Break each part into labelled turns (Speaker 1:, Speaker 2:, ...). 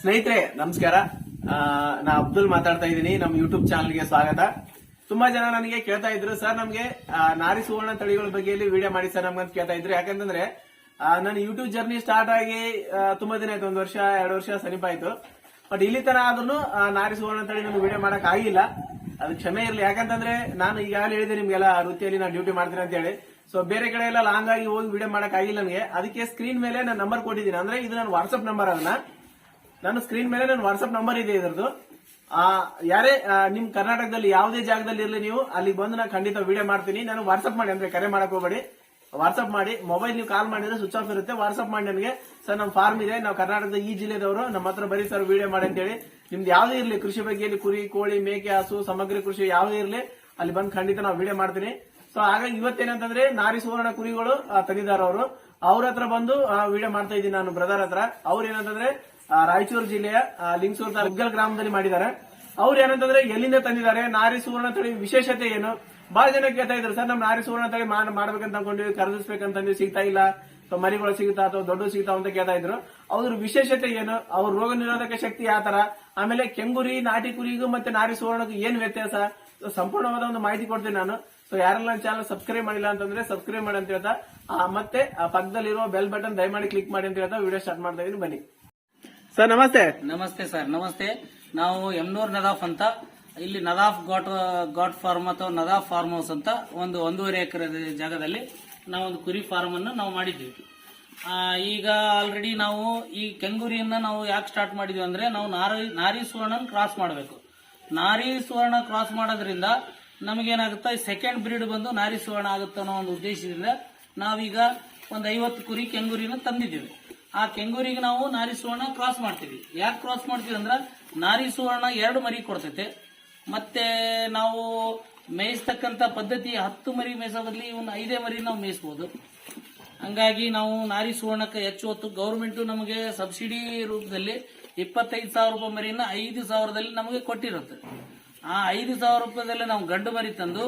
Speaker 1: ಸ್ನೇಹಿತರೆ, ನಮಸ್ಕಾರ. ನಾ ಅಬ್ದುಲ್ ಮಾತಾಡ್ತಾ ಇದ್ದೀನಿ. ನಮ್ಮ ಯೂಟ್ಯೂಬ್ ಚಾನಲ್ಗೆ ಸ್ವಾಗತ. ತುಂಬಾ ಜನ ನನಗೆ ಕೇಳ್ತಾ ಇದ್ರು, ಸರ್, ನಮ್ಗೆ ನಾರಿ ಸುವರ್ಣ ತಳಿಗಳ ಬಗ್ಗೆ ವಿಡಿಯೋ ಮಾಡಿ, ಸರ್, ನಮ್ಗಂತ ಕೇಳ್ತಾ ಇದ್ರು. ಯಾಕಂತಂದ್ರೆ ನನ್ನ ಯೂಟ್ಯೂಬ್ ಜರ್ನಿ ಸ್ಟಾರ್ಟ್ ಆಗಿ ತುಂಬಾ ದಿನ ಆಯ್ತು, ಒಂದ್ ವರ್ಷ, ಎರಡು ವರ್ಷ ಸಮೀಪ ಆಯ್ತು. ಬಟ್ ಇಲ್ಲಿ ತನ ಆದ್ರೂ ನಾರಿ ಸುವರ್ಣ ತಳಿ ನಮ್ಗೆ ವಿಡಿಯೋ ಮಾಡಕ್ ಆಗಿಲ್ಲ. ಅದು ಕ್ಷಮೆ ಇರ್ಲಿ. ಯಾಕಂತಂದ್ರೆ, ನಾನು ಈಗಾಗಲೇ ಹೇಳಿದೆ ನಿಮ್ಗೆಲ್ಲ ವೃತ್ತಿಯಲ್ಲಿ ನಾನು ಡ್ಯೂಟಿ ಮಾಡ್ತೀನಿ ಅಂತ ಹೇಳಿ. ಸೊ ಬೇರೆ ಕಡೆ ಎಲ್ಲ ಲಾಂಗ್ ಆಗಿ ಹೋಗಿ ವಿಡಿಯೋ ಮಾಡಕ್ ಆಗಿಲ್ಲ ನನಗೆ. ಅದಕ್ಕೆ ಸ್ಕ್ರೀನ್ ಮೇಲೆ ನಾನು ನಂಬರ್ ಕೊಟ್ಟಿದ್ದೀನಿ. ಅಂದ್ರೆ, ಇದು ನನ್ನ ವಾಟ್ಸ್ಆಪ್ ನಂಬರ್ ಅದನ್ನ ನಾನು ಸ್ಕ್ರೀನ್ ಮೇಲೆ ನನ್ನ ವಾಟ್ಸ್ಆಪ್ ನಂಬರ್ ಇದೆ ಇದರದು ಆ, ಯಾರೇ ನಿಮ್ ಕರ್ನಾಟಕದಲ್ಲಿ ಯಾವುದೇ ಜಾಗದಲ್ಲಿ ಇರಲಿ ನೀವು ಅಲ್ಲಿ ಬಂದು ನಾನು ಖಂಡಿತ ವಿಡಿಯೋ ಮಾಡ್ತೀನಿ. ನಾನು ವಾಟ್ಸ್ಆಪ್ ಮಾಡಿ ಅಂದ್ರೆ ಕರೆ ಮಾಡಕ್ ಹೋಗಬೇಡಿ. ವಾಟ್ಸ್ಆಪ್ ಮಾಡಿ ಮೊಬೈಲ್ ನೀವು ಕಾಲ್ ಮಾಡಿದ್ರೆ ಸ್ವಿಚ್ ಆಫ್ ಇರುತ್ತೆ. ವಾಟ್ಸ್ಆಪ್ ಮಾಡಿ ನನಗೆ. ಸರ್ ನಮ್ಮ ಫಾರ್ಮ್ ಇದೆ ನಾವು ಕರ್ನಾಟಕದ ಈ ಜಿಲ್ಲೆದವರು ನಮ್ಮ ಹತ್ರ ಬರೀ ಸರ್ ವಿಡಿಯೋ ಮಾಡಿ ಅಂತೇಳಿ. ನಿಮ್ದು ಯಾವುದೇ ಇರಲಿ ಕೃಷಿ ಬಗ್ಗೆ ಕುರಿ ಕೋಳಿ ಮೇಕೆ ಹಸು ಸಮಗ್ರ ಕೃಷಿ ಯಾವುದೇ ಇರಲಿ ಅಲ್ಲಿ ಬಂದು ಖಂಡಿತ ನಾವು ವಿಡಿಯೋ ಮಾಡ್ತೀನಿ. ಸೊ ಹಾಗಾಗಿ ಇವತ್ತೇನಂತಂದ್ರೆ ನಾರಿ ಸುವರ್ಣ ಕುರಿಗಳು ತಂದಿದ್ದಾರೆ ಅವರು. ಅವ್ರ ಹತ್ರ ಬಂದು ವಿಡಿಯೋ ಮಾಡ್ತಾ ಇದ್ದೀನಿ ನಾನು ಬ್ರದರ್ ಹತ್ರ. ಅವ್ರ ಏನಂತಂದ್ರೆ ರಾಯಚೂರು ಜಿಲ್ಲೆಯ ಲಿಂಗಸೂರು ತಾಲೂಕು ಉಗ್ಗಲ್ ಗ್ರಾಮದಲ್ಲಿ ಮಾಡಿದ್ದಾರೆ. ಅವ್ರು ಏನಂತಂದ್ರೆ ಎಲ್ಲಿಂದ ತಂದಿದ್ದಾರೆ, ನಾರಿ ಸುವರ್ಣ ತಳಿ ವಿಶೇಷತೆ ಏನು? ಬಹಳ ಜನ ಕೇಳ್ತಾ ಇದ್ರು, ಸರ್ ನಮ್ ನಾರಿ ಸುವರ್ಣ ತಳಿ ಮಾಡ್- ಮಾಡ್ಬೇಕಂತ ಅನ್ಕೊಂಡಿವಿ ಖರೀದಿಸ್ಬೇಕಂತಂದ್ವಿ ಸಿಗ್ತಾ ಇಲ್ಲ. ಅಥವಾ ಮರಿಗಳು ಸಿಗುತ್ತಾ ಅಥವಾ ದೊಡ್ಡ ಸಿಗುತ್ತಾ ಅಂತ ಕೇಳ್ತಾ ಇದ್ರು. ಅವ್ರ ವಿಶೇಷತೆ ಏನು? ಅವ್ರ ರೋಗ ನಿರೋಧಕ ಶಕ್ತಿ ಯಾವ ಆಮೇಲೆ ಕೆಂಗುರಿ ನಾಟಿ ಕುರಿಗೂ ಮತ್ತೆ ನಾರಿ ಸುವರ್ಣಕ್ಕೂ ಏನ್ ವ್ಯತ್ಯಾಸ? ಸಂಪೂರ್ಣವಾದ ಒಂದು ಮಾಹಿತಿ ಕೊಡ್ತೀನಿ ನಾನು. ಸೊ, ಯಾರೆಲ್ಲ ಚಾನಲ್ ಸಬ್ಸ್ಕ್ರೈಬ್ ಮಾಡಿಲ್ಲ ಅಂತಂದ್ರೆ ಸಬ್ಸ್ಕ್ರೈಬ್ ಮಾಡಿ ಅಂತ ಹೇಳ್ತಾ ಮತ್ತೆ ಪಕ್ಕದಲ್ಲಿರುವ ಬೆಲ್ ಬಟನ್ ದಯಮಾಡಿ ಕ್ಲಿಕ್ ಮಾಡಿ ಅಂತ ಹೇಳ್ತಾ ವಿಡಿಯೋ ಸ್ಟಾರ್ಟ್ ಮಾಡ್ತಾ ಇದೀನಿ. ಬನ್ನಿ. ಸರ್, ನಮಸ್ತೆ.
Speaker 2: ನಮಸ್ತೆ ಸರ್, ನಮಸ್ತೆ. ನಾವು ಎಮ್ನೂರ್ ನದಾಫ್ ಅಂತ, ಇಲ್ಲಿ ನದಾಫ್ ಗಾಟ್ ಗಾಟ್ ಫಾರ್ಮ್ ಅಥವಾ ನದಾಫ್ ಫಾರ್ಮ್ ಹೌಸ್ ಅಂತ ಒಂದು ಒಂದೂವರೆ ಎಕರೆ ಜಾಗದಲ್ಲಿ ನಾವು ಒಂದು ಕುರಿ ಫಾರ್ಮ್ ಅನ್ನು ನಾವು ಮಾಡಿದ್ದೀವಿ. ಈಗ ಆಲ್ರೆಡಿ ನಾವು ಈ ಕೆಂಗುರಿಯನ್ನ ನಾವು ಯಾಕೆ ಸ್ಟಾರ್ಟ್ ಮಾಡಿದ್ವಿ ಅಂದ್ರೆ ನಾವು ನಾರಿ ನಾರಿ ಸುವರ್ಣ ಕ್ರಾಸ್ ಮಾಡಬೇಕು. ನಾರಿ ಸುವರ್ಣ ಕ್ರಾಸ್ ಮಾಡೋದ್ರಿಂದ ನಮಗೇನಾಗುತ್ತೆ ಸೆಕೆಂಡ್ ಬ್ರೀಡ್ ಬಂದು ನಾರಿ ಸುವರ್ಣ ಆಗುತ್ತೆ ಅನ್ನೋ ಒಂದು ಉದ್ದೇಶದಿಂದ ನಾವೀಗ ಒಂದು ಐವತ್ತು ಕುರಿ ಕೆಂಗುರಿನ ತಂದಿದ್ದೀವಿ. ಆ ಕೆಂಗೂರಿಗೆ ನಾವು ನಾರಿ ಸುವರ್ಣ ಕ್ರಾಸ್ ಮಾಡ್ತೀವಿ. ಯಾಕೆ ಕ್ರಾಸ್ ಮಾಡ್ತೀವಿ ಅಂದ್ರೆ ನಾರಿ ಸುವರ್ಣ ಎರಡು ಮರಿ ಕೊಡ್ತೈತೆ. ಮತ್ತೆ ನಾವು ಮೇಯಿಸ್ತಕ್ಕಂಥ ಪದ್ಧತಿ ಹತ್ತು ಮರಿ ಮೇಯಿಸೋ ಬದಲಿ ಒಂದು ಐದೇ ಮರಿ ನಾವು ಮೇಯಿಸ್ಬೋದು. ಹಂಗಾಗಿ ನಾವು ನಾರಿ ಸುವರ್ಣಕ್ಕೆ ಹೆಚ್ಚು ಹೊತ್ತು ಗೌರ್ಮೆಂಟು ನಮಗೆ ಸಬ್ಸಿಡಿ ರೂಪದಲ್ಲಿ ಇಪ್ಪತ್ತೈದು ಸಾವಿರ ರೂಪಾಯಿ ಮರಿನ ಐದು ಸಾವಿರದಲ್ಲಿ ನಮಗೆ ಕೊಟ್ಟಿರುತ್ತೆ. ಆ ಐದು ಸಾವಿರ ರೂಪಾಯಿದಲ್ಲೇ ನಾವು ಗಂಡು ಮರಿ ತಂದು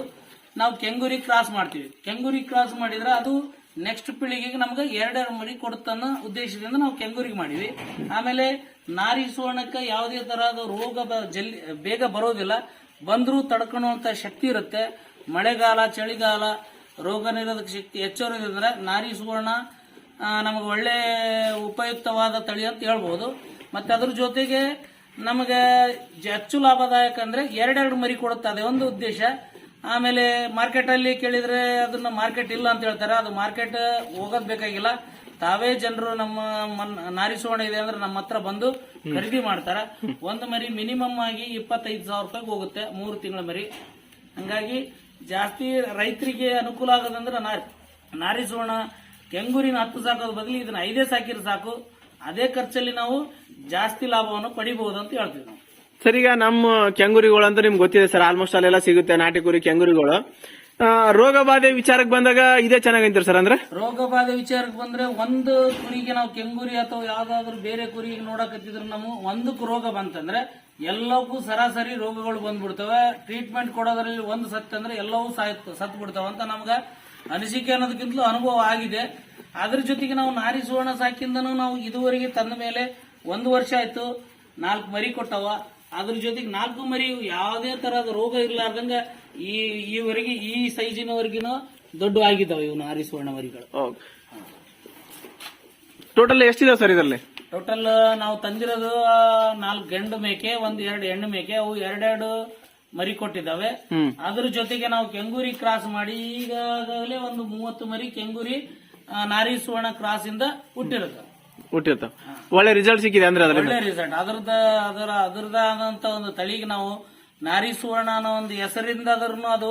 Speaker 2: ನಾವು ಕೆಂಗೂರಿಗೆ ಕ್ರಾಸ್ ಮಾಡ್ತೀವಿ. ಕೆಂಗೂರಿ ಕ್ರಾಸ್ ಮಾಡಿದ್ರೆ ಅದು ನೆಕ್ಸ್ಟ್ ಪೀಳಿಗೆಗೆ ನಮ್ಗೆ ಎರಡೆರಡು ಮರಿ ಕೊಡುತ್ತನ್ನ ಉದ್ದೇಶದಿಂದ ನಾವು ಕೆಂಗೂರಿಗೆ ಮಾಡಿವಿ ಆಮೇಲೆ ನಾರಿ ಸುವರ್ಣಕ್ಕೆ ಯಾವುದೇ ತರಹದ ರೋಗ ಜಲ್ದಿ ಬೇಗ ಬರೋದಿಲ್ಲ. ಬಂದರೂ ತಡ್ಕೊಳ್ಳುವಂತ ಶಕ್ತಿ ಇರುತ್ತೆ. ಮಳೆಗಾಲ, ಚಳಿಗಾಲ, ರೋಗ ನಿರೋಧಕ ಶಕ್ತಿ ಹೆಚ್ಚಿರೋದ್ರಿಂದ ನಾರಿ ಸುವರ್ಣ ನಮಗೆ ಒಳ್ಳೆ ಉಪಯುಕ್ತವಾದ ತಳಿ ಅಂತ ಹೇಳ್ಬೋದು. ಮತ್ತೆ ಅದ್ರ ಜೊತೆಗೆ ನಮಗೆ ಹೆಚ್ಚು ಲಾಭದಾಯಕ ಅಂದ್ರೆ ಎರಡೆರಡು ಮರಿ ಕೊಡುತ್ತೆ. ಅದೇ ಒಂದು ಉದ್ದೇಶ. ಆಮೇಲೆ ಮಾರ್ಕೆಟ್ ಅಲ್ಲಿ ಕೇಳಿದ್ರೆ ಅದನ್ನ ಮಾರ್ಕೆಟ್ ಇಲ್ಲ ಅಂತ ಹೇಳ್ತಾರೆ. ಅದು ಮಾರ್ಕೆಟ್ ಹೋಗೋದು ಬೇಕಾಗಿಲ್ಲ. ತಾವೇ ಜನರು ನಮ್ಮ ನಾರಿಸೋಣ ನಾರಿ ಸುವರ್ಣ ಇದೆ ಅಂದ್ರೆ ನಮ್ಮ ಹತ್ರ ಬಂದು ಖರೀದಿ ಮಾಡ್ತಾರೆ. ಒಂದು ಮರಿ ಮಿನಿಮಮ್ ಆಗಿ ಇಪ್ಪತ್ತೈದು ಸಾವಿರ ರೂಪಾಯಿಗೆ ಹೋಗುತ್ತೆ ಮೂರು ತಿಂಗಳ ಮರಿ. ಹಂಗಾಗಿ ಜಾಸ್ತಿ ರೈತರಿಗೆ ಅನುಕೂಲ ಆಗೋದಂದ್ರೆ ನಾರಿ. ನಾರಿ ಸುವರ್ಣ ಕೆಂಗೂರಿನ ಹತ್ತು ಸಾಕೋದ್ ಬದಲು ಇದನ್ನ ಐದೇ ಸಾಕಿದ್ರೆ ಸಾಕು. ಅದೇ ಖರ್ಚಲ್ಲಿ ನಾವು ಜಾಸ್ತಿ ಲಾಭವನ್ನು ಪಡಿಬಹುದು ಅಂತ ಹೇಳ್ತೀವಿ ನಾವು.
Speaker 1: ಸರ್, ಈಗ ನಮ್ಮ ಕೆಂಗುರಿಗಳು ಅಂತ ನಿಮ್ಗೆ ಗೊತ್ತಿದೆ ಸರ್ ಆಲ್ಮೋಸ್ಟ್ ಅಲ್ಲೆಲ್ಲ ಸಿಗುತ್ತೆ ನಾಟಿ ಕುರಿ ಕೆಂಗುರಿಗಳು. ರೋಗ ಬಾಧೆ ವಿಚಾರಕ್ಕೆ ಬಂದಾಗ ಇದೇ ಅಂತಾರೆ ಸರ್ ಅಂದ್ರೆ?
Speaker 2: ರೋಗ ಬಾಧೆ ವಿಚಾರಕ್ಕೆ ಬಂದ್ರೆ ಒಂದು ಕುರಿಗೆ ನಾವು ಕೆಂಗುರಿ ಅಥವಾ ಯಾವ್ದಾದ್ರು ಬೇರೆ ಕುರಿಗೆ ನೋಡಕತ್ತಿದ್ರು ನಾವು ಒಂದಕ್ಕೂ ರೋಗ ಬಂತಂದ್ರೆ ಎಲ್ಲಕ್ಕೂ ಸರಾಸರಿ ರೋಗಗಳು ಬಂದ್ಬಿಡ್ತವೆ. ಟ್ರೀಟ್ಮೆಂಟ್ ಕೊಡೋದ್ರಲ್ಲಿ ಒಂದು ಸತ್ ಅಂದ್ರೆ ಎಲ್ಲವೂ ಸಾಯ್ತು ಸತ್ ಬಿಡ್ತಾವ ಅಂತ ನಮ್ಗ ಅನಿಸಿಕೆ ಅನ್ನೋದಕ್ಕಿಂತಲೂ ಅನುಭವ ಆಗಿದೆ. ಅದ್ರ ಜೊತೆಗೆ ನಾವು ನಾರಿ ಸುವರ್ಣ ಸಾಕಿಂದನೂ ನಾವು ಇದುವರೆಗೆ ತಂದ ಮೇಲೆ ಒಂದು ವರ್ಷ ಆಯ್ತು. ನಾಲ್ಕು ಮರಿ ಕೊಟ್ಟವ. ಅದ್ರ ಜೊತೆಗೆ ನಾಲ್ಕು ಮರಿ ಯಾವುದೇ ತರಹದ ರೋಗ ಇರಲಾರ್ದಂಗ ಈ ಈವರೆಗೆ ಈ ಸೈಜಿನವರೆಗಿನ ದೊಡ್ಡ ಆಗಿದ್ದಾವೆ ಇವನು ನಾರಿ ಸುವರ್ಣ ಮರಿಗಳು.
Speaker 1: ಟೋಟಲ್ ಎಷ್ಟಿದಾವೆ ಸರ್ ಇದರಲ್ಲಿ?
Speaker 2: ಟೋಟಲ್ ನಾವು ತಂದಿರೋದು ನಾಲ್ಕು ಗಂಡು ಮೇಕೆ ಒಂದ್ ಎರಡು ಹೆಣ್ಣು ಮೇಕೆ ಅವು ಎರಡೆರಡು ಮರಿ ಕೊಟ್ಟಿದ್ದಾವೆ. ಅದ್ರ ಜೊತೆಗೆ ನಾವು ಕೆಂಗೂರಿ ಕ್ರಾಸ್ ಮಾಡಿ ಈಗಾಗಲೇ ಒಂದು ಮೂವತ್ತು ಮರಿ ಕೆಂಗೂರಿ ನಾರಿ ಸುವರ್ಣ ಕ್ರಾಸ್ ಇಂದ ಹುಟ್ಟಿರುತ್ತೆ
Speaker 1: ಹುಟ್ಟಿರ್ತಾವ ಒಳ್ಳೆ ರಿಸಲ್ಟ್ ಸಿಕ್ಕಿದೆ ಅಂದ್ರೆ ಅದ್ರ
Speaker 2: ಒಳ್ಳೆ ರಿಸಲ್ಟ್ ಅದ್ರದ ಅದರ ಅದರದಾದಂತ ಒಂದು ತಳಿಗೆ ನಾವು ನಾರಿ ಸುವರ್ಣ ಅನ್ನೋ ಒಂದು ಹೆಸರಿಂದ ಅದ್ರೂ ಅದು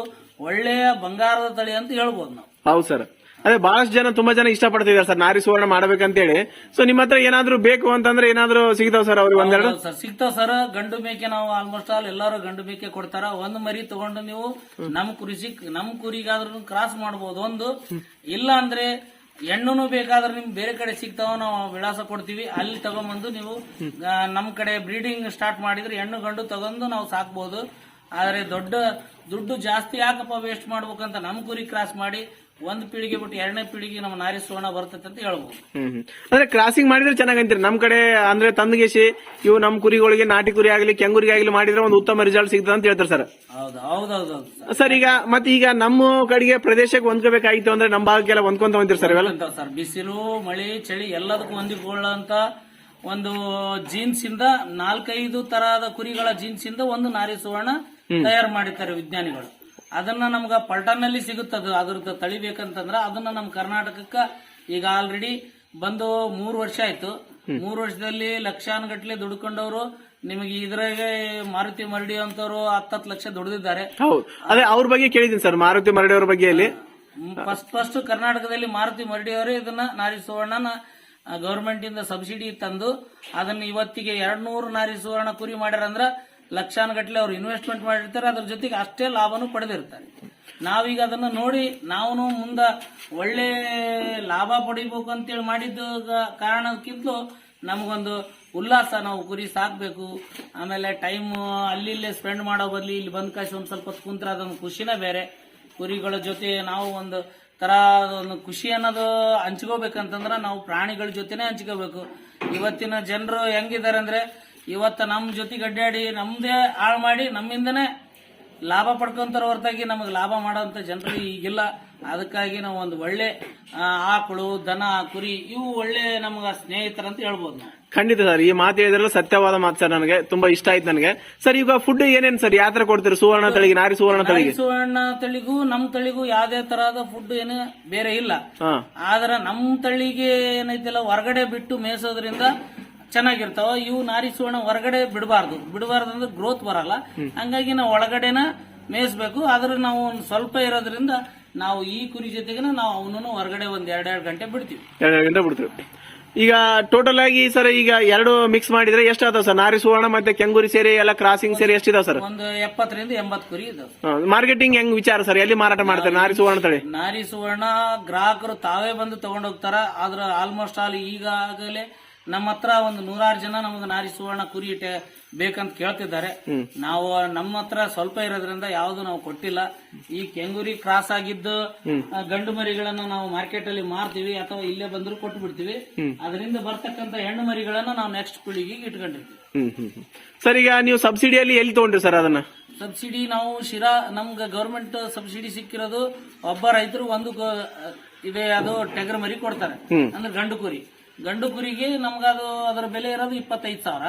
Speaker 2: ಒಳ್ಳೆಯ ಬಂಗಾರದ ತಳಿ ಅಂತ ಹೇಳ್ಬೋದು ನಾವು.
Speaker 1: ಹೌದು ಸರ್. ಅದೇ ಬಹಳಷ್ಟು ಜನ ತುಂಬಾ ಜನ ಇಷ್ಟಪಡ್ತಿದ್ದಾರೆ ಸರ್ ನಾರಿ ಸುವರ್ಣ ಮಾಡ್ಬೇಕಂತೇಳಿ. ಸೊ ನಿಮ್ಮ ಹತ್ರ ಏನಾದ್ರು ಬೇಕು ಅಂತಂದ್ರೆ ಏನಾದ್ರು ಸಿಗ್ತಾವ ಸರ್ ಅವ್ರಿಗೆ ಒಂದೆರಡು?
Speaker 2: ಹೌದು ಸರ್ ಸಿಗ್ತಾವ ಸರ್. ಗಂಡು ಮೇಕೆ ನಾವು ಆಲ್ಮೋಸ್ಟ್ ಆಲ್ ಎಲ್ಲರೂ ಗಂಡು ಮೇಕೆ ಕೊಡ್ತಾರ. ಒಂದ್ ಮರಿ ತಗೊಂಡು ನೀವು ನಮ್ ಕೃಷಿ ನಮ್ ಕುರಿಗಾದ್ರೂ ಕ್ರಾಸ್ ಮಾಡಬಹುದು ಒಂದು ಇಲ್ಲ ಅಂದ್ರೆ ಹೆಣ್ಣುನು ಬೇಕಾದ್ರೆ ನಿಮ್ಗೆ ಬೇರೆ ಕಡೆ ಸಿಗ್ತಾವ ನಾವು ವಿಳಾಸ ಕೊಡ್ತೀವಿ. ಅಲ್ಲಿ ತಗೊಂಬಂದು ನೀವು ನಮ್ಮ ನಮ್ ಕಡೆ ಬ್ರೀಡಿಂಗ್ ಸ್ಟಾರ್ಟ್ ಮಾಡಿದ್ರೆ ಹೆಣ್ಣು ಗಂಡು ತಗೊಂಡು ನಾವು ಸಾಕ್ಬಹುದು ಆದ್ರೆ ದೊಡ್ಡ ದುಡ್ಡು ಜಾಸ್ತಿ ಯಾಕಪ್ಪ ವೇಸ್ಟ್ ಮಾಡ್ಬೇಕಂತ ನಮ್ ಕುರಿ ಕ್ರಾಸ್ ಮಾಡಿ ಒಂದ್ ಪೀಳಿಗೆ ಬಿಟ್ಟು ಎರಡನೇ ಪೀಳಿಗೆ ನಮ್ಮ ನಾರಿ ಸುವರ್ಣ ಬರ್ತೈತೆ ಅಂತ ಹೇಳ್ಬೋದು.
Speaker 1: ಅಂದ್ರೆ ಕ್ರಾಸಿಂಗ್ ಮಾಡಿದ್ರೆ ಚೆನ್ನಾಗಂತೀರಿ ನಮ್ ಕಡೆ ಅಂದ್ರೆ ತಂದಗೇಸಿ ಇವು ನಮ್ ಕುರಿಗಳಿಗೆ ನಾಟಿ ಕುರಿ ಆಗಲಿ ಕೆಂಗುರಿಗೆ ಆಗ್ಲಿ ಮಾಡಿದ್ರೆ ಒಂದು ಉತ್ತಮ ರಿಸಲ್ಟ್ ಸಿಗ್ತದೆ ಅಂತ ಹೇಳ್ತಾರೆ ಸರ್.
Speaker 2: ಹೌದು ಹೌದೌದೌದು
Speaker 1: ಸರ್. ಈಗ ಮತ್ತೆ ಈಗ ನಮ್ಮ ಕಡೆಗೆ ಪ್ರದೇಶಕ್ಕೆ ಹೊಂದ್ಕೋಬೇಕಾಗಿತ್ತು ಅಂದ್ರೆ ನಮ್ಮ ಭಾಗಕ್ಕೆಲ್ಲ ಹೊಂದ್ಕೊಂತ ಹೊಂದಿರ್ ಸರ್ ಇವೆಲ್ಲ?
Speaker 2: ಸರ್. ಬಿಸಿಲು ಮಳೆ ಚಳಿ ಎಲ್ಲದಕ್ಕೂ ಹೊಂದಿಕೊಳ್ಳುವಂತ ಒಂದು ಜೀನ್ಸ್ ಇಂದ ನಾಲ್ಕೈದು ತರಹದ ಕುರಿಗಳ ಜೀನ್ಸ್ ಇಂದ ಒಂದು ನಾರಿ ಸುವರ್ಣ ತಯಾರು ಮಾಡಿದ್ದಾರೆ ವಿಜ್ಞಾನಿಗಳು. ಅದನ್ನ ನಮ್ಗ ಪಲ್ಟನ್ನಲ್ಲಿ ಸಿಗುತ್ತದ ಅದ್ರದ್ದು ತಳಿಬೇಕಂತಂದ್ರ ಅದನ್ನ ನಮ್ ಕರ್ನಾಟಕಕ್ಕ ಈಗ ಆಲ್ರೆಡಿ ಬಂದು ಮೂರು ವರ್ಷ ಆಯ್ತು. ಮೂರು ವರ್ಷದಲ್ಲಿ ಲಕ್ಷಾನುಗಟ್ಲೆ ದುಡ್ಕೊಂಡವರು ನಿಮಗೆ ಇದ್ರಾಗೆ ಮಾರುತಿ ಮರಡಿ ಅಂತವ್ರು ಹತ್ತತ್ತು ಲಕ್ಷ ದುಡ್ದಿದ್ದಾರೆ.
Speaker 1: ಹೌದು. ಅದೇ ಅವ್ರ ಬಗ್ಗೆ ಕೇಳಿದ್ದೀನಿ ಸರ್ ಮಾರುತಿ ಮರಡಿ ಅವ್ರ ಬಗ್ಗೆ ಅಲ್ಲಿ.
Speaker 2: ಫಸ್ಟ್ ಫಸ್ಟ್ ಕರ್ನಾಟಕದಲ್ಲಿ ಮಾರುತಿ ಮರಡಿ ಅವರು ಇದನ್ನ ನಾರಿ ಸುವರ್ಣನ ಗವರ್ಮೆಂಟ್ ಇಂದ ಸಬ್ಸಿಡಿ ತಂದು ಅದನ್ನ ಇವತ್ತಿಗೆ ಎರಡ್ ನೂರು ನಾರಿ ಸುವರ್ಣ ಕುರಿ ಮಾಡ್ಯಾರ ಅಂದ್ರ ಲಕ್ಷಾನುಗಟ್ಲೆ ಅವರು ಇನ್ವೆಸ್ಟ್ಮೆಂಟ್ ಮಾಡಿರ್ತಾರೆ, ಅದ್ರ ಜೊತೆಗೆ ಅಷ್ಟೇ ಲಾಭನೂ ಪಡೆದಿರ್ತಾರೆ. ನಾವೀಗ ಅದನ್ನು ನೋಡಿ ನಾವು ಮುಂದ ಒಳ್ಳೆ ಲಾಭ ಪಡಿಬೇಕು ಅಂತೇಳಿ ಮಾಡಿದ್ದು ಕಾರಣಕ್ಕಿಂತಲೂ ನಮಗೊಂದು ಉಲ್ಲಾಸ ನಾವು ಕುರಿ ಸಾಕ್ಬೇಕು. ಆಮೇಲೆ ಟೈಮ್ ಅಲ್ಲಿ ಇಲ್ಲೇ ಸ್ಪೆಂಡ್ ಮಾಡೋ ಬದಲು ಇಲ್ಲಿ ಬಂದ್ ಕಾಯಿಸಿ ಒಂದು ಸ್ವಲ್ಪ ಹೊತ್ತು ಕುಂತ್ರೆ ಅದೊಂದು ಖುಷಿನೇ ಬೇರೆ. ಕುರಿಗಳ ಜೊತೆ ನಾವು ಒಂದು ಥರ ಒಂದು ಖುಷಿ ಅನ್ನೋದು ಹಂಚ್ಕೋಬೇಕಂತಂದ್ರ ನಾವು ಪ್ರಾಣಿಗಳ ಜೊತೆನೇ ಹಂಚ್ಕೋಬೇಕು. ಇವತ್ತಿನ ಜನರು ಹೆಂಗಿದ್ದಾರೆ ಅಂದ್ರೆ ಇವತ್ತ ನಮ್ಮ ಜೊತೆಗೆ ಅಡ್ಡಾಡಿ ನಮ್ದೇ ಹಾಳು ಮಾಡಿ ನಮ್ಮಿಂದನೇ ಲಾಭ ಪಡ್ಕೊಂತಾರ ಹೊರತಾಗಿ ನಮಗೆ ಲಾಭ ಮಾಡೋಂಥ ಜನರು ಈಗಿಲ್ಲ. ಅದಕ್ಕಾಗಿ ನಾವು ಒಂದು ಒಳ್ಳೆ ಆಕಳು ದನ ಕುರಿ ಇವು ಒಳ್ಳೆ ನಮಗ ಸ್ನೇಹಿತರಂತ ಹೇಳ್ಬೋದು ನಾವು.
Speaker 1: ಖಂಡಿತ ಸರ್ ಈ ಮಾತು ಹೇಳಿದ್ರಲ್ಲ ಸತ್ಯವಾದ ಮಾತು ಸರ್ ನನಗೆ. ತುಂಬಾ ಇಷ್ಟ ಆಯ್ತು ನನಗೆ. ಸರ್ ಈಗ ಫುಡ್ ಏನೇನು ಸರ್? ಯಾವ ತರ ಕೊಡ್ತೀರಿ? ಸುವರ್ಣ ತಳಿಗೆ ನಾರಿ ಸುವರ್ಣ ತಳಿಗೆ?
Speaker 2: ಸುವರ್ಣ ತಳಿಗೂ ನಮ್ ತಳಿಗೂ ಯಾವ್ದೇ ತರಹದ ಫುಡ್ ಏನು ಬೇರೆ ಇಲ್ಲ. ಆದ್ರೆ ನಮ್ಮ ನಮ್ ತಳಿಗೆ ಏನೈತಿಲ್ಲ ಹೊರಗಡೆ ಬಿಟ್ಟು ಮೇಯಿಸೋದ್ರಿಂದ ಚೆನ್ನಾಗಿರ್ತಾವ ಇವು ನಾರಿ ಸುವರ್ಣ ಹೊರಗಡೆ ಬಿಡಬಾರ್ದು. ಬಿಡಬಾರ್ದು ಅಂದ್ರೆ ಗ್ರೋತ್ ಬರಲ್ಲ. ಹಂಗಾಗಿ ನಾವು ಒಳಗಡೆನ ಮೇಯಿಸ್ಬೇಕು. ಆದ್ರೆ ನಾವು ಒಂದು ಸ್ವಲ್ಪ ಇರೋದ್ರಿಂದ ನಾವು ಈ ಕುರಿ ಜೊತೆಗೆ ನಾವು ಅವನನ್ನು ಹೊರಗಡೆ ಒಂದ್ ಎರಡೆರಡು ಗಂಟೆ ಬಿಡ್ತೀವಿ.
Speaker 1: ಎರಡು ಗಂಟೆ ಬಿಡ್ತೀವಿ. ಈಗ ಟೋಟಲ್ ಆಗಿ ಸರ್ ಈಗ ಎರಡು ಮಿಕ್ಸ್ ಮಾಡಿದ್ರೆ ಎಷ್ಟು ಅದಾವ ಸರ್? ನಾರಿ ಸುವರ್ಣ ಮತ್ತೆ ಕೆಂಗುರಿ ಸೇರಿ ಎಲ್ಲ ಕ್ರಾಸಿಂಗ್ ಸೇರಿ ಎಷ್ಟಿದಾವ ಸರ್?
Speaker 2: ಒಂದು ಎಪ್ಪತ್ತರಿಂದ ಎಂಬತ್ತು ಕುರಿ ಇದಾವೆ
Speaker 1: ಮಾರ್ಕೆಟಿಂಗ್ ಹೆಂಗ್ ವಿಚಾರ ಸರ್? ಎಲ್ಲಿ ಮಾರಾಟ ಮಾಡ್ತಾರೆ? ನಾರಿ ಸುವರ್ಣ ತಳಿ?
Speaker 2: ನಾರಿ ಸುವರ್ಣ ಗ್ರಾಹಕರು ತಾವೇ ಬಂದು ತಗೊಂಡೋಗ್ತಾರ. ಆದ್ರ ಆಲ್ಮೋಸ್ಟ್ ಆಲ್ ಈಗಾಗಲೇ ನಮ್ಮ ಹತ್ರ ಒಂದು ನೂರಾರು ಜನ ನಮಗೆ ನಾರಿ ಸುವರ್ಣ ಕುರಿ ಇಟ್ಟೆ ಬೇಕಂತ ಕೇಳ್ತಿದ್ದಾರೆ. ನಾವು ನಮ್ಮ ಹತ್ರ ಸ್ವಲ್ಪ ಇರೋದ್ರಿಂದ ಯಾವ್ದು ನಾವು ಕೊಟ್ಟಿಲ್ಲ. ಈ ಕೆಂಗುರಿ ಕ್ರಾಸ್ ಆಗಿದ್ದು ಗಂಡು ಮರಿಗಳನ್ನ ನಾವು ಮಾರ್ಕೆಟ್ ಅಲ್ಲಿ ಮಾರ್ತೀವಿ ಅಥವಾ ಇಲ್ಲೇ ಬಂದ್ರು ಕೊಟ್ಟು ಬಿಡ್ತೀವಿ ಅದರಿಂದ ಬರ್ತಕ್ಕಂತ ಹೆಣ್ಣು ಮರಿಗಳನ್ನ ನಾವು ನೆಕ್ಸ್ಟ್ ಪೀಳಿಗೆಗೆ ಇಟ್ಕೊಂಡಿರ್ತೀವಿ.
Speaker 1: ಸರ್ ಈಗ ನೀವು ಸಬ್ಸಿಡಿಯಲ್ಲಿ ಎಲ್ಲಿ ತಗೊಂಡ್ರಿ ಸರ್ ಅದನ್ನ?
Speaker 2: ಸಬ್ಸಿಡಿ ನಾವು ಶಿರಾ ನಮ್ಗೆ ಗೌರ್ಮೆಂಟ್ ಸಬ್ಸಿಡಿ ಸಿಕ್ಕಿರೋದು ಒಬ್ಬ ರೈತರು ಒಂದು ಇದೆ ಅದು ಟೆಗರ್ ಮರಿ ಕೊಡ್ತಾರೆ. ಅಂದ್ರೆ ಗಂಡು ಕುರಿ. ಗಂಡು ಕುರಿಗೆ ನಮ್ಗದು ಅದು ಅದರ ಬೆಲೆ ಇರೋದು ಇಪ್ಪತ್ತೈದು ಸಾವಿರ.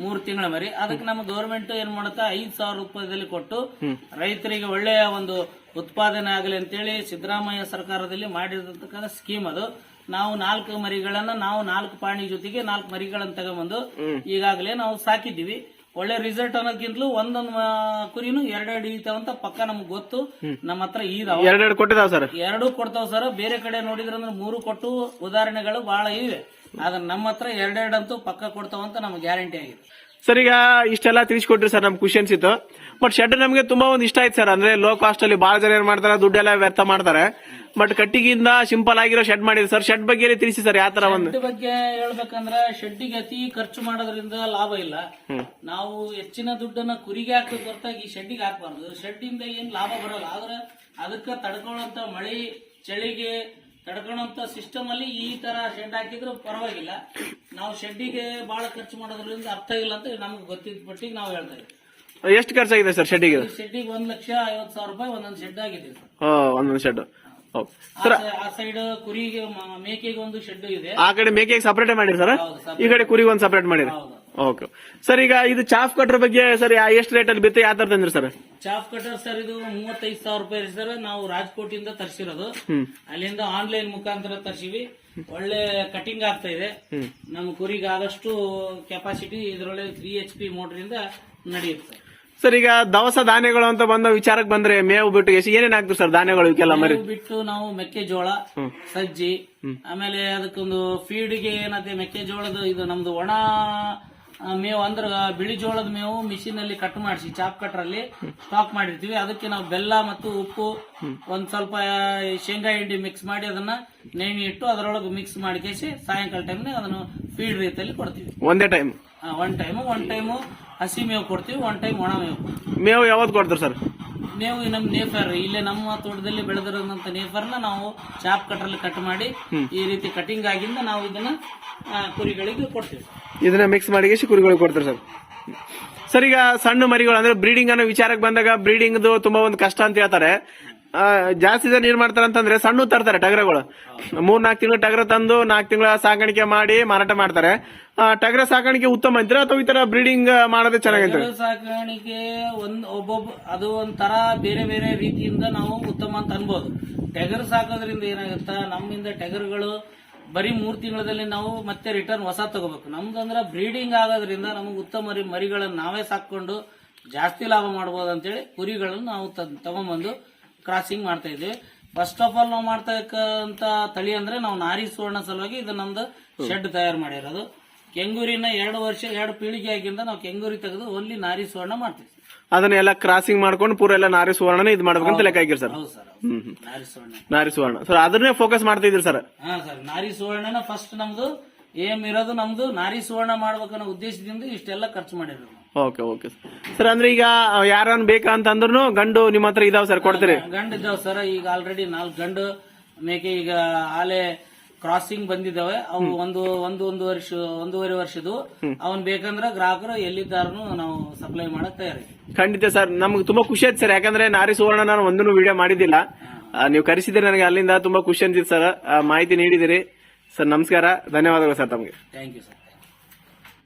Speaker 2: ಮೂರು ತಿಂಗಳ ಮರಿ. ಅದಕ್ಕೆ ನಮ್ಮ ಗೌರ್ಮೆಂಟ್ ಏನ್ ಮಾಡುತ್ತಾ? ಐದು ಸಾವಿರ ರೂಪಾಯಿದಲ್ಲಿ ಕೊಟ್ಟು ರೈತರಿಗೆ ಒಳ್ಳೆಯ ಒಂದು ಉತ್ಪಾದನೆ ಆಗಲಿ ಅಂತೇಳಿ ಸಿದ್ದರಾಮಯ್ಯ ಸರ್ಕಾರದಲ್ಲಿ ಮಾಡಿರತಕ್ಕಂಥ ಸ್ಕೀಮ್ ಅದು. ನಾವು ನಾಲ್ಕು ಮರಿಗಳನ್ನ ನಾವು ನಾಲ್ಕು ಪಾಣಿ ಜೊತೆಗೆ ನಾಲ್ಕು ಮರಿಗಳನ್ನ ತಗೊಂಬಂದು ಈಗಾಗಲೇ ನಾವು ಸಾಕಿದ್ದೀವಿ. ಒಳ್ಳೆ ರಿಸಲ್ಟ್ ಅನ್ನೋಕ್ಕಿಂತಲೂ ಒಂದೊಂದು ಕುರಿನೂ ಎರಡೆರಡು ಅಂತ ಪಕ್ಕ ನಮ್ಗೆ ಗೊತ್ತು. ನಮ್ಮ ಹತ್ರ ಇದಾವ.
Speaker 1: ಎರಡೆರಡು ಕೊಟ್ಟಿದಾವ ಸರ್.
Speaker 2: ಎರಡು ಕೊಡ್ತಾವ ಸರ್. ಬೇರೆ ಕಡೆ ನೋಡಿದ್ರೆ ಅಂದ್ರೆ ಮೂರು ಕೊಟ್ಟು ಉದಾಹರಣೆಗಳು ಬಹಳ ಇವೆ. ಆದ್ರೆ ನಮ್ಮ ಹತ್ರ ಎರಡೆರಡು ಅಂತೂ ಪಕ್ಕ ಕೊಡ್ತಾವಂತ ನಮ್ಗೆ ಗ್ಯಾರಂಟಿ ಆಗಿದೆ.
Speaker 1: ಸರ್ ಈಗ ಇಷ್ಟೆಲ್ಲ ತಿಳಿಸ್ಕೊಟ್ರಿ ಸರ್ ನಮ್ಗೆ ಖುಷಿ ಅನ್ಸಿತ್ತು ಬಟ್ ಶೆಡ್ ನಮಗೆ ತುಂಬಾ ಒಂದು ಇಷ್ಟ ಆಯ್ತು ಸರ್. ಅಂದ್ರೆ ಲೋ ಕಾಸ್ಟ್ ಅಲ್ಲಿ ಬಹಳ ಜನ ಏನ್ ಮಾಡ್ತಾರೆ? ದುಡ್ಡೆಲ್ಲ ವ್ಯರ್ಥ ಮಾಡ್ತಾರೆ. ಬಟ್ ಕಟ್ಟಿಗೆಯಿಂದ ಸಿಂಪಲ್ ಆಗಿರೋ ಶೆಡ್ ಮಾಡಿದ್ರು. ಸರ್ ಶೆಡ್ ಬಗ್ಗೆ ತಿಳಿಸಿ ಸರ್ ಯಾವ ತರ ಒಂದು?
Speaker 2: ಶೆಡ್ ಬಗ್ಗೆ ಹೇಳ್ಬೇಕಂದ್ರ ಶೆಡ್ಡಿಗೆ ಅತಿ ಖರ್ಚು ಮಾಡೋದ್ರಿಂದ ಲಾಭ ಇಲ್ಲ. ನಾವು ಹೆಚ್ಚಿನ ದುಡ್ಡನ್ನ ಕುರಿಗೆ ಹಾಕಬೇಕು ಹೊರತಾಗಿ ಶೆಡ್ಡಿಗೆ ಹಾಕಬಾರ್ದು. ಶೆಡ್ ಇಂದ ಏನ್ ಲಾಭ ಬರಲ್ಲ. ಆದ್ರೆ ಅದಕ್ಕ ತಡ್ಕೊಳ್ಳೋಂತ ಮಳೆ ಚಳಿಗೆ ತಡ್ಕೊಳ್ಳೋಂತ ಸಿಸ್ಟಮ್ ಅಲ್ಲಿ ಈ ತರ ಶೆಡ್ ಹಾಕಿದ್ರು ಪರವಾಗಿಲ್ಲ. ನಾವು ಶೆಡ್ಡಿಗೆ ಬಹಳ ಖರ್ಚು ಮಾಡೋದ್ರಿಂದ ಅರ್ಥ ಇಲ್ಲ ಅಂತ ನಮ್ಗೆ ಗೊತ್ತಿದ್ದ ಮಟ್ಟಿಗೆ ನಾವು ಹೇಳ್ತಾ ಇದ್ದೀವಿ.
Speaker 1: ಎಷ್ಟು ಖರ್ಚಾಗಿದೆ ಸರ್ ಶೆಡ್ಗೆ
Speaker 2: ಶೆಡ್ಗೆ ಒಂದ್ ಲಕ್ಷ ಐವತ್ ಸಾವಿರ ರೂಪಾಯಿ ಒಂದೊಂದು ಶೆಡ್ ಆಗಿದೆ ಸರ್.
Speaker 1: ಒಂದೊಂದು ಶೆಡ್
Speaker 2: ಆ ಆ ಸೈಡ್ ಕುರಿಗೆ ಮೇಕೆಗೆ ಒಂದು ಶೆಡ್ ಇದೆ.
Speaker 1: ಆ ಕಡೆ ಮೇಕೆಗೆ ಸಪರೇಟ್ ಮಾಡಿರಿ ಸರ್? ಈ ಕಡೆ ಕುರಿಗೆ ಒಂದು ಸಪರೇಟ್ ಮಾಡಿರಿ. ಓಕೆ ಸರ್ ಈಗ ಇದು ಚಾಫ್ ಕಟರ್ ಬಗ್ಗೆ ಸರ್ ಎಷ್ಟು ರೇಟ್ ಅಲ್ಲಿ ಬಿತ್ತು ಯಾವ ತರ ತಂದ್ರಿ ಸರ್?
Speaker 2: ಚಾಫ್ ಕಟರ್ ಸರ್ ಇದು ಮೂವತ್ತೈದು ಸಾವಿರ ರೂಪಾಯಿ ಸರ್. ನಾವು ರಾಜ್ಕೋಟಿಂದ ತರಿಸಿರೋದು. ಅಲ್ಲಿಂದ ಆನ್ಲೈನ್ ಮುಖಾಂತರ ತರಿಸಿವಿ. ಒಳ್ಳೆ ಕಟಿಂಗ್ ಆಗ್ತಾ ಇದೆ. ನಮ್ಮ ಕುರಿಗೆ ಆದಷ್ಟು ಕೆಪಾಸಿಟಿ ಇದರೊಳಗೆ ತ್ರೀ ಎಚ್ ಪಿ ಮೋಟರ್ ಇಂದ ನಡೆಯುತ್ತೆ.
Speaker 1: ಸರ್ ಈಗ ದವಸ ಧಾನ್ಯಗಳು ಅಂತ ಬಂದ ವಿಚಾರಕ್ಕೆ ಬಂದ್ರೆ ಮೇವು ಬಿಟ್ಟು ಎಷ್ಟು ಏನೇನ್ ಹಾಕ್ತೀವಿ ಸರ್ ಧಾನ್ಯಗಳು ಇವಕ್ಕೆಲ್ಲ ಮರಿ?
Speaker 2: ಮೇವು ಬಿಟ್ಟು ನಾವು ಮೆಕ್ಕೆಜೋಳ ಸಜ್ಜಿ ಆಮೇಲೆ ಅದಕ್ಕೊಂದು ಫೀಡ್ಗೆ ಏನತ್ತೆ ಮೆಕ್ಕೆಜೋಳದ ಇದು ನಮ್ದು ಒಣ ಆ, ಮೇವು ಅಂದ್ರ ಬಿಳಿ ಜೋಳದ ಮೇವು ಮಿಷಿನ್ ಅಲ್ಲಿ ಕಟ್ ಮಾಡಿಸಿ ಚಾಪ್ ಕಟ್ರ್ ಅಲ್ಲಿ ಸ್ಟಾಕ್ ಮಾಡಿರ್ತೀವಿ. ಅದಕ್ಕೆ ನಾವು ಬೆಲ್ಲ ಮತ್ತು ಉಪ್ಪು ಒಂದ್ ಸ್ವಲ್ಪ ಶೇಂಗಾ ಹಿಂಡಿ ಮಿಕ್ಸ್ ಮಾಡಿ ಅದನ್ನ ನೇಣಿ ಇಟ್ಟು ಅದರೊಳಗೆ ಮಿಕ್ಸ್ ಮಾಡಿ ಸಾಯಂಕಾಲ ಟೈಮ್ ಅದನ್ನು ಫೀಡ್ ರೀತಿಯಲ್ಲಿ ಕೊಡ್ತೀವಿ.
Speaker 1: ಒಂದೇ time
Speaker 2: one time one time ಹಸಿ ಮೇವು ಕೊಡ್ತೀವಿ ಒನ್ ಟೈಮ್ ಒಣ ಮೇವು.
Speaker 1: ಮೇವು ಯಾವತ್ತು ಕೊಡ್ತಾರೆ ಸರ್?
Speaker 2: ಮೇವು ನಮ್ಮ ನೇಫರ್ ಇಲ್ಲೇ ನಮ್ಮ ತೋಟದಲ್ಲಿ ಬೆಳೆದಿರೋದಂತ ನೇಫರ್ನ ನಾವು ಚಾಪ್ ಕಟ್ರಲ್ಲಿ ಕಟ್ ಮಾಡಿ ಈ ರೀತಿ ಕಟಿಂಗ್ ಆಗಿಂದ ನಾವು ಇದನ್ನ ಆ, ಕುರಿಗಳಿಗೆ ಕೊಡ್ತೀವಿ.
Speaker 1: ಇದನ್ನ ಮಿಕ್ಸ್ ಮಾಡಿ ಕುರಿಗಳಿಗೆ ಕೊಡ್ತಾರೆ ಸರ್. ಸರ್ ಈಗ ಸಣ್ಣ ಮರಿಗಳು ಅಂದ್ರೆ ಬ್ರೀಡಿಂಗ್ ಅನ್ನೋ ವಿಚಾರಕ್ಕೆ ಬಂದಾಗ ಬ್ರೀಡಿಂಗ್ ತುಂಬಾ ಒಂದು ಕಷ್ಟ ಅಂತ ಹೇಳ್ತಾರೆ. ಜಾಸ್ತಿ ಜನ ಏನ್ ಮಾಡ್ತಾರ ಅಂತಂದ್ರೆ ಸಣ್ಣ ತರ್ತಾರೆ ಟಗರಗಳು. ಮೂರ್ ನಾಲ್ಕು ತಿಂಗಳ ಟಗರ ತಂದು, ನಾಲ್ಕು ತಿಂಗಳ ಸಾಕಾಣಿಕೆ ಮಾಡಿ ಮಾರಾಟ ಮಾಡ್ತಾರೆ. ಟಗರ ಸಾಕಾಣಿಕೆ ಉತ್ತಮ ಅಂತೀರ ಅಥವಾ ಈ ತರ ಬ್ರೀಡಿಂಗ್ ಮಾಡೋದೇ
Speaker 2: ಚೆನ್ನಾಗಿತ್ತು ಸಾಕಾಣಿಕೆ ಒಂದ್ ಒಬ್ಬೊಬ್ಬ ಅದು ಒಂಥರ ಬೇರೆ ಬೇರೆ ರೀತಿಯಿಂದ ನಾವು ಉತ್ತಮ ಅಂತ ಅನ್ಬೋದು. ಟಗರು ಸಾಕೋದ್ರಿಂದ ಏನಾಗುತ್ತ, ನಮ್ಮಿಂದ ಟಗರ್ಗಳು ಬರೀ ಮೂರ್ ತಿಂಗಳಲ್ಲಿ ನಾವು ಮತ್ತೆ ರಿಟರ್ನ್ ಹೊಸ ತಗೋಬೇಕು. ನಮ್ದಂದ್ರ ಬ್ರೀಡಿಂಗ್ ಆಗೋದ್ರಿಂದ ನಮಗೆ ಉತ್ತಮ ಮರಿ ಮರಿಗಳನ್ನ ನಾವೇ ಸಾಕೊಂಡು ಜಾಸ್ತಿ ಲಾಭ ಮಾಡ್ಬೋದು ಅಂತೇಳಿ ಕುರಿಗಳನ್ನು ನಾವು ತಗೊಂಬಂದು ಕ್ರಾಸಿಂಗ್ ಮಾಡ್ತಾ ಇದ್ದೀವಿ ಫಸ್ಟ್ ಆಫ್ ಆಲ್ ನಾವು ಮಾಡ್ತಕ್ಕಂತ ತಳಿ ಅಂದ್ರೆ ನಾವು ನಾರಿ ಸುವರ್ಣ ಸಲುವಾಗಿ ಇದು ನಮ್ದು ಶೆಡ್ ತಯಾರು ಮಾಡಿರೋದು. ಕೆಂಗೂರಿನ ಎರಡು ವರ್ಷ ಎರಡು ಪೀಳಿಗೆ ಆಗಿಂದ ನಾವು ಕೆಂಗೂರಿ ತೆಗೆದು ಓನ್ಲಿ ನಾರಿ ಸುವರ್ಣ ಮಾಡ್ತೀವಿ
Speaker 1: ಅದನ್ನೆಲ್ಲ ಕ್ರಾಸಿಂಗ್ ಮಾಡ್ಕೊಂಡು ಪೂರ ಎಲ್ಲ ನಾರಿ ಸುವರ್ಣನ ಇದು ಮಾಡ್ಬೇಕಂತ ಲೆಕ್ಕ ಹಾಕಿರಿ ಸರ್.
Speaker 2: ಹೌದು ಸರ್
Speaker 1: ಹ್ಮ್ ಹ್ಮ್.
Speaker 2: ನಾರಿ ಸುವರ್ಣ.
Speaker 1: ನಾರಿ ಸುವರ್ಣ. ಸರ್ ಅದನ್ನೇ ಫೋಕಸ್ ಮಾಡ್ತಿದ್ರಿ ಸರ್.
Speaker 2: ಹಾ ಸರ್ ನಾರಿ ಸುವರ್ಣನ ಫಸ್ಟ್ ನಮ್ದು ಏಮ್ ಇರೋದು ನಮ್ದು ನಾರಿ ಸುವರ್ಣ ಮಾಡ್ಬೇಕನ್ನೋ ಉದ್ದೇಶದಿಂದ ಇಷ್ಟೆಲ್ಲ ಖರ್ಚು ಮಾಡಿರೋದು.
Speaker 1: ಓಕೆ ಓಕೆ ಸರ್ ಅಂದ್ರೆ ಈಗ ಯಾರು ಬೇಕಾ ಅಂತ ಅಂದ್ರೂ ಗಂಡು ನಿಮ್ಮ ಹತ್ರ ಇದಾವ ಸರ್ ಕೊಡ್ತೀರಿ.
Speaker 2: ಗಂಡು ಇದಾವ ಸರ್ ಈಗ ಆಲ್ರೆಡಿ ನಾಲ್ಕು ಗಂಡು ಮೇಕೆ ಈಗ ಆಲೆ ಕ್ರಾಸಿಂಗ್ ಬಂದಿದ್ದಾವೆ ಅವು ಒಂದು ಒಂದು ಒಂದು ವರ್ಷ ಒಂದೂವರೆ ವರ್ಷದ್ದು. ಅವನ್ ಬೇಕಂದ್ರೆ ಗ್ರಾಹಕರು ಎಲ್ಲಿದ್ದಾರನು ನಾವು ಸಪ್ಲೈ ಮಾಡಕ್ ತಯಾರಿ.
Speaker 1: ಖಂಡಿತ ಸರ್ ನಮ್ಗೆ ತುಂಬಾ ಖುಷಿ ಆಯ್ತು ಸರ್ ಯಾಕಂದ್ರೆ ನಾರಿ ಸುವರ್ಣ ನಾನು ಒಂದನ್ನು ವಿಡಿಯೋ ಮಾಡಿದ್ದಿಲ್ಲ. ನೀವು ಕರೆಸಿದ್ರೆ ನನಗೆ ಅಲ್ಲಿಂದ ತುಂಬಾ ಖುಷಿ ಅಂತಿತ್ತು ಸರ್ ಮಾಹಿತಿ ನೀಡಿದಿರಿ. ಸರ್ ನಮಸ್ಕಾರ ಧನ್ಯವಾದಗಳು ಸರ್ ತಮಗೆ.
Speaker 2: Thank you sir